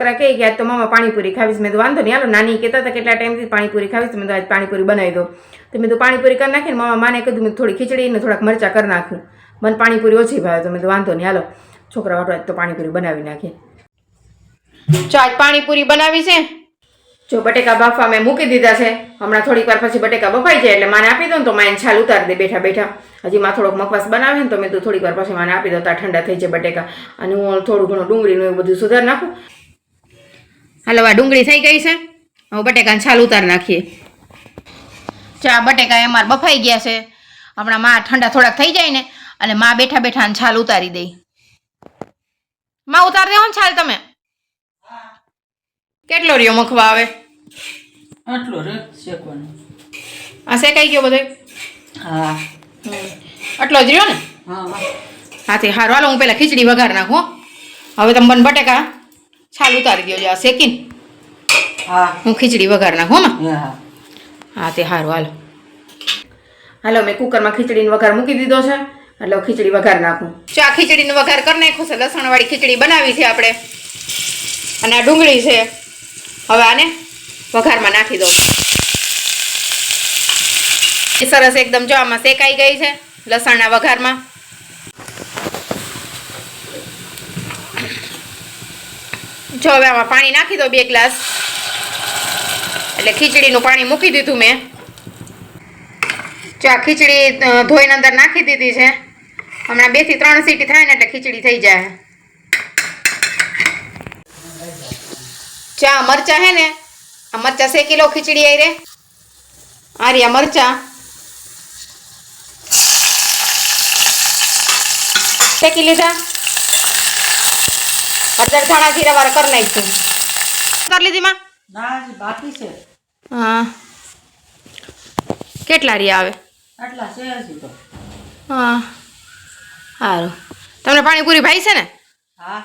છોકરા કહે કે આજ તો મામા પાણીપુરી ખાવીશ. મેં તો વાંધો નહીં હાલો નાની કહેતા હતા કેટલા ટાઈમથી પાણીપુરી ખાવીશ મેં તો આજ પાણીપુરી બનાવી દો. તો મેં તો પાણીપુરી કરી નાખીને મામા માને કીધું મેં થોડી ખીચડી ને થોડાક મરચાં કરી નાખ્યું મને પાણીપુરી ઓછી ભાવે તો મેં તો વાંધો નહીં હાલો છોકરા વાટો આજ તો પાણીપુરી બનાવી નાખી જો આજ પાણીપુરી બનાવી છે? જો બટેકા બાફવા મેં મૂકી દીધા છે હમણાં થોડીક વાર પછી બટેકા બફાઈ જાય એટલે માને આપી દઉં ને તો માને છાલ ઉતારી દે બેઠા બેઠા. હજી માં થોડોક મકવાસ બનાવે ને તો મેં તો થોડીક વાર પછી માને આપી દઉં તો ઠંડા થઈ જાય બટેકા. અને હું થોડું ઘણું ડુંગળીનું એવું બધું સુધાર નાખું. હાલો આ ડુંગળી થઈ ગઈ છે. હવે બટેકાને છાલ ઉતારી નાખીએ. ચા બટેકા એમાં બફાઈ ગયા છે. હમણાં માં ઠંડા થોડાક થઈ જાય ને અને માં બેઠા બેઠા છાલ ઉતારી દઈ માં ઉતારી દેવો ને છાલ તમે. કેટલો રહ્યો મખવા આવે આટલો રે શેકવાનો. આ શેકાઈ ગયો બધો? હા. આટલો જ રહ્યો ને? હા. હાથી હારું. હાલો હું પહેલાં ખીચડી વઘાર નાખું હવે તમે બન બટેકા છાલ ઉતારી દો આ શેકીને. હા. હું ખીચડી વઘાર નાખું હો હા તે સારું હાલો. હાલો મેં કુકરમાં ખીચડીનો વઘાર મૂકી દીધો છે. એટલે ખીચડી વઘાર નાખું. ચા ખીચડીનો વઘાર કરી નાખ્યો છે લસણવાળી ખીચડી બનાવી છે આપણે. અને આ ડુંગળી છે. હવે આને વઘારમાં નાખી દો એ સરસ એકદમ જો આમાં શેકાઈ ગઈ છે લસણના વઘારમાં. જો હવે આમાં પાણી નાખી દો બે ગ્લાસ. એટલે ખીચડીનું પાણી મૂકી દીધું મેં. જો આ ખીચડી ધોઈને અંદર નાખી દીધી છે. હમણાં બેથી ત્રણ સીટી થાય ને એટલે ખીચડી થઈ જાય. ચા મરચા હે ને, આ મરચા શેકી લો ખીચડી આવી રે આર્યા મરચા. શેકી લીધા? હળદર ધાણા જીરા વાળા કરી નાખશું કરી લીધી માં. ના બાકી છે. હા. કેટલા રહ્યા આવે? આટલા છે હજી તો. હા. સારું તમને પાણીપુરી ભાઈ છે ને? હા.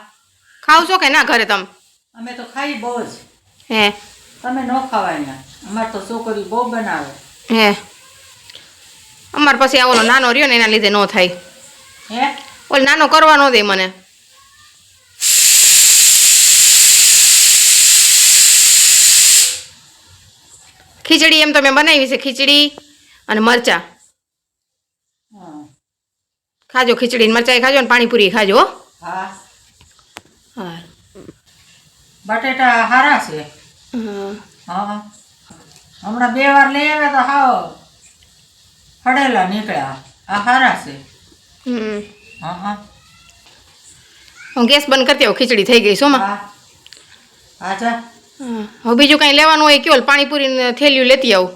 ખાવ છો કે ના ઘરે તમે? અમે તો ખાઈ બહુ જ. હે. તમે ન ખાવાય ના. અમાર તો છોકરી બહુ બનાવે. હે. અમાર પછી આ ઓલો નાનો રહ્યો ને એના લીધે ન થાય. હે? ઓલો નાનો કરવા ન દે મને. ખીચડી એમ તમે બનાવી છે ખીચડી અને મરચા. હા. ખાજો ખીચડી મરચાઈ ખાજો ને પાણીપુરી ખાજો હા. હા. બટેટા હારા છે. હા. હમણાં બે વાર લઈ આવ્યા તો હાવ હડેલા નીકળ્યા. આ હારા છે. હા હા. હું ગેસ બંધ કરતી આવું ખીચડી થઈ ગઈ શું માં. હા. હવે બીજું કાંઈ લેવાનું હોય કયો પાણીપુરી થેલીયું લેતી આવું.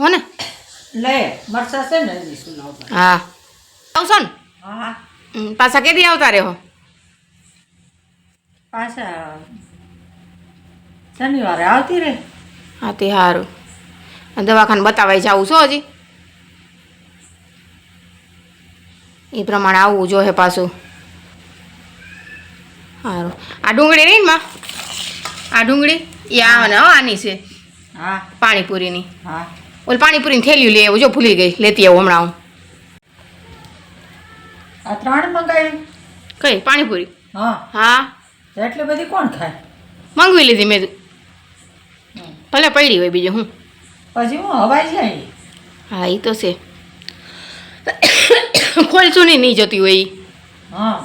હો ને? લે છે. હા. આવશો ને? હા પાછા કેદી આવતા રહ્યો પાછા શનિવારે આવતી રે હા તે સારું દવાખાને બતાવાય જાવું છો હજી. એ પ્રમાણે આવવું જોઈએ પાછું. સારું આ ડુંગળી રહી ને માં? આ ડુંગળી એ આવે ને હો આની છે. હા. પાણીપુરીની. હા. ઓલ પાણીપુરીની થેલીયું લઈ આવું જો ભૂલી ગઈ લેતી આવું હમણાં હું. આ ત્રણ મંગાવી કઈ પાણીપુરી? હા. હા. એટલી બધી કોણ ખાય? મંગવી લીધી મેં. ભલે પડી હોય બીજું હું. પછી હું હવાઈ જાય? હા એ તો છે. ખોલશું નહીં નહીં જતી હોય. હા.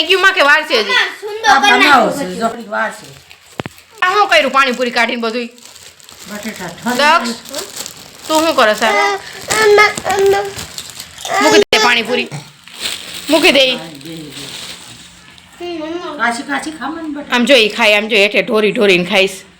થઈ ગયું માં કે વાર છે હજી આ બનાવો છે જો થોડીક વાર છે આ શું કર્યું પાણીપુરી કાઢીને બધું દક્ષ તું શું કરે સાહેબ મૂકી દે પાણીપુરી. મૂકી દે આમ જો ઈ ખાય આમ જો હેઠે ઢોરી ઢોરીને ખાઈશ.